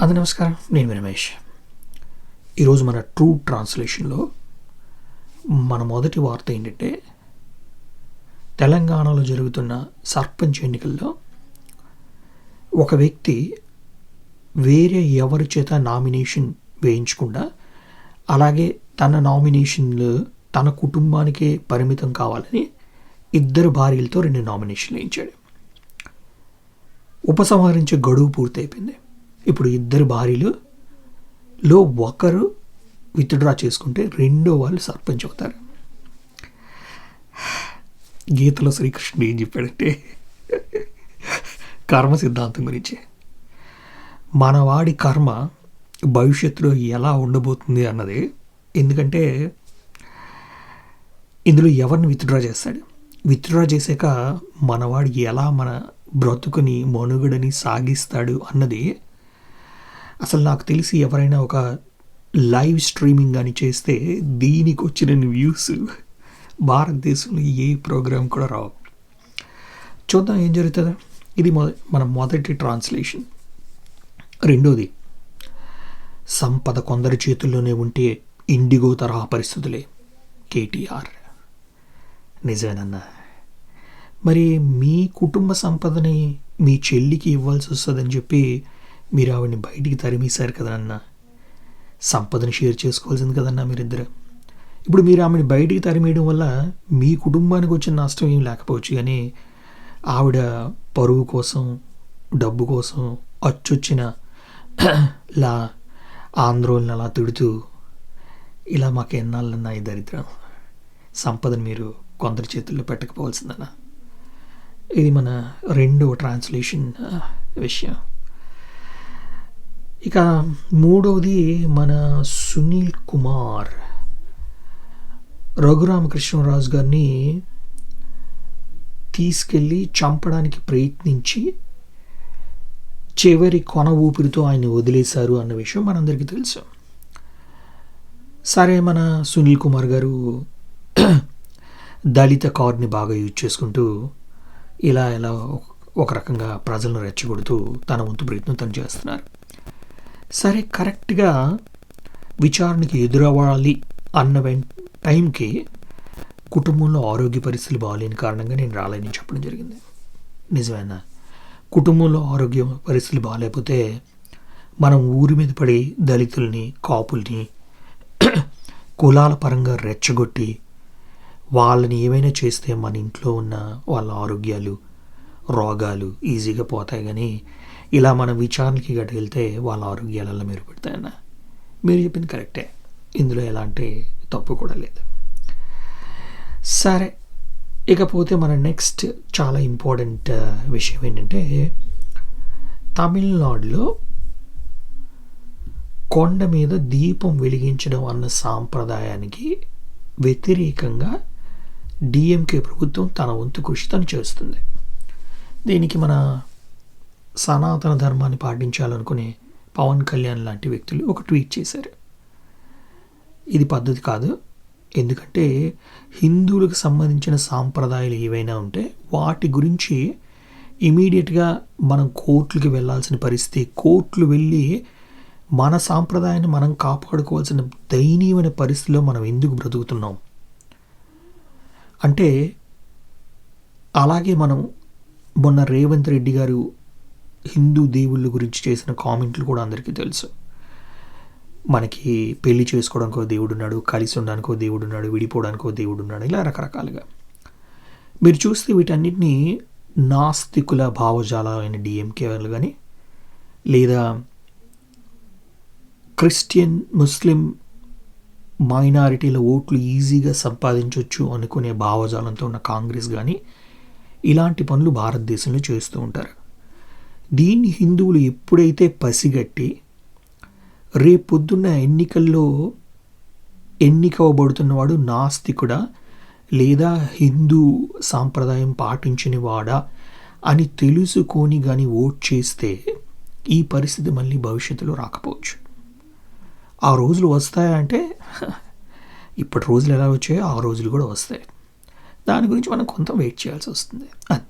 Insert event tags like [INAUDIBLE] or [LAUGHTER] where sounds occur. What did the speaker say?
అది నమస్కారం. నేను రమేష్. ఈరోజు మన ట్రూ ట్రాన్స్లేషన్లో మన మొదటి వార్త ఏంటంటే తెలంగాణలో జరుగుతున్న సర్పంచ్ ఎన్నికల్లో ఒక వ్యక్తి వేరే ఎవరి చేత నామినేషన్ వేయించకుండా అలాగే తన నామినేషన్లు తన కుటుంబానికే పరిమితం కావాలని ఇద్దరు భార్యలతో రెండు నామినేషన్లు వేయించాడు. ఉపసంహరించే గడువు పూర్తయిపోయింది. ఇప్పుడు ఇద్దరు భార్యలు లో ఒకరు విత్డ్రా చేసుకుంటే రెండో వాళ్ళు సర్పంచ్ అవుతారు. గీతలో శ్రీకృష్ణుడు ఏం చెప్పాడంటే కర్మ సిద్ధాంతం గురించి. మనవాడి కర్మ భవిష్యత్తులో ఎలా ఉండబోతుంది అన్నది. ఎందుకంటే ఇందులో ఎవరిని విత్డ్రా చేస్తాడు? విత్డ్రా చేశాక మనవాడు ఎలా మన బ్రతుకుని మనుగడని సాగిస్తాడు అన్నది అసలు నాకు తెలిసి ఎవరైనా ఒక లైవ్ స్ట్రీమింగ్ అని చేస్తే దీనికి వచ్చిన వ్యూస్ భారతదేశంలో ఏ ప్రోగ్రాం కూడా రావు. చూద్దాం ఏం జరుగుతుందో. ఇది మొద మన మొదటి ట్రాన్స్లేషన్. రెండోది సంపద కొందరి చేతుల్లోనే ఉంటే ఇండిగో తరహా పరిస్థితులే. కేటీఆర్. నిజమేనన్నా. మరి మీ కుటుంబ సంపదని మీ చెల్లికి ఇవ్వాల్సి వస్తుందని చెప్పి మీరు ఆవిడని బయటికి తరిమేశారు కదన్నా సంపదని షేర్ చేసుకోవాల్సింది కదన్నా మీరిద్దరు. ఇప్పుడు మీరు ఆమెను బయటికి తరిమేయడం వల్ల మీ కుటుంబానికి వచ్చిన నష్టం ఏం లేకపోవచ్చు కానీ ఆవిడ పరువు కోసం డబ్బు కోసం అచ్చొచ్చిన లా ఆందోళన అలా తిడుతూ ఇలా మాకు ఎన్నాళ్ళన్నా ఈ దరిద్రం. సంపదని మీరు కొందరి చేతుల్లో పెట్టకపోవాల్సిందన్నా. ఇది మన రెండవ ట్రాన్స్లేషన్ విషయం. ఇక మూడవది మన సునీల్ కుమార్. రఘురామకృష్ణరాజు గారిని తీసుకెళ్ళి చంపడానికి ప్రయత్నించి చివరి కొన ఊపిరితో ఆయన వదిలేశారు అన్న విషయం మనందరికీ తెలుసు. సరే మన సునీల్ కుమార్ గారు దళిత కార్ని బాగా యూజ్ చేసుకుంటూ ఇలా ఇలా ఒక రకంగా ప్రజలను రెచ్చగొడుతూ తన వంతు ప్రయత్నం తను చేస్తున్నారు. సరే కరెక్ట్గా విచారణకి ఎదురవ్వాలి అన్న టైంకి కుటుంబంలో ఆరోగ్య పరిస్థితులు బాగాలేని కారణంగా నేను రాలేని చెప్పడం జరిగింది. నిజమేనా? కుటుంబంలో ఆరోగ్య పరిస్థితులు బాగాలేకపోతే మనం ఊరి మీద పడి దళితుల్ని కాపుల్ని [CLEARS THROAT] కులాల పరంగా రెచ్చగొట్టి వాళ్ళని ఏమైనా చేస్తే మన ఇంట్లో ఉన్న వాళ్ళ ఆరోగ్యాలు రోగాలు ఈజీగా పోతాయి కానీ ఇలా మన విచారణకి గట్ట వెళ్తే వాళ్ళ ఆరోగ్యాలలో మెరుగుపెడతాయన్న. మీరు చెప్పింది కరెక్టే. ఇందులో ఎలాంటి తప్పు కూడా లేదు. సరే. ఇకపోతే మన నెక్స్ట్ చాలా ఇంపార్టెంట్ విషయం ఏంటంటే తమిళనాడులో కొండ మీద దీపం వెలిగించడం అన్న సాంప్రదాయానికి వ్యతిరేకంగా డిఎంకే ప్రభుత్వం తన వంతు కృషి తను చేస్తుంది. దీనికి మన సనాతన ధర్మాన్ని పాటించాలనుకునే పవన్ కళ్యాణ్ లాంటి వ్యక్తులు ఒక ట్వీట్ చేశారు. ఇది పద్ధతి కాదు. ఎందుకంటే హిందువులకు సంబంధించిన సాంప్రదాయాలు ఏవైనా ఉంటే వాటి గురించి ఇమీడియట్గా మనం కోర్టులకి వెళ్ళాల్సిన పరిస్థితి కోర్టులు వెళ్ళి మన సాంప్రదాయాన్ని మనం కాపాడుకోవాల్సిన దయనీయమైన పరిస్థితిలో మనం ఎందుకు బ్రతుకుతున్నాం? అంటే అలాగే మనం మొన్న రేవంత్ రెడ్డి గారు హిందూ దేవుళ్ళ గురించి చేసిన కామెంట్లు కూడా అందరికీ తెలుసు. మనకి పెళ్ళి చేసుకోవడానికి ఒక దేవుడు ఉన్నాడు కలిసి ఉండడానికి ఒక దేవుడు ఉన్నాడు విడిపోవడానికి ఒక దేవుడు ఉన్నాడు ఇలా రకరకాలుగా. మీరు చూస్తే వీటన్నిటినీ నాస్తికుల భావజాలమైన డిఎంకే వాళ్ళు కానీ లేదా క్రిస్టియన్ ముస్లిం మైనారిటీల ఓట్లు ఈజీగా సంపాదించవచ్చు అనుకునే భావజాలంతో ఉన్న కాంగ్రెస్ కానీ ఇలాంటి పనులు భారతదేశంలో చేస్తూ ఉంటారు. దీన్ని హిందువులు ఎప్పుడైతే పసిగట్టి రేపొద్దున్న ఎన్నికల్లో ఎన్నికవబడుతున్నవాడు నాస్తికుడా? లేదా హిందూ సాంప్రదాయం పాటించిన వాడా అని తెలుసుకొని కానీ ఓట్ చేస్తే ఈ పరిస్థితి మళ్ళీ భవిష్యత్తులో రాకపోవచ్చు. ఆ రోజులు వస్తాయా అంటే ఇప్పటి రోజులు ఎలా వచ్చాయో ఆ రోజులు కూడా వస్తాయి. దాని గురించి మనం కొంత వెయిట్ చేయాల్సి వస్తుంది. అంతే.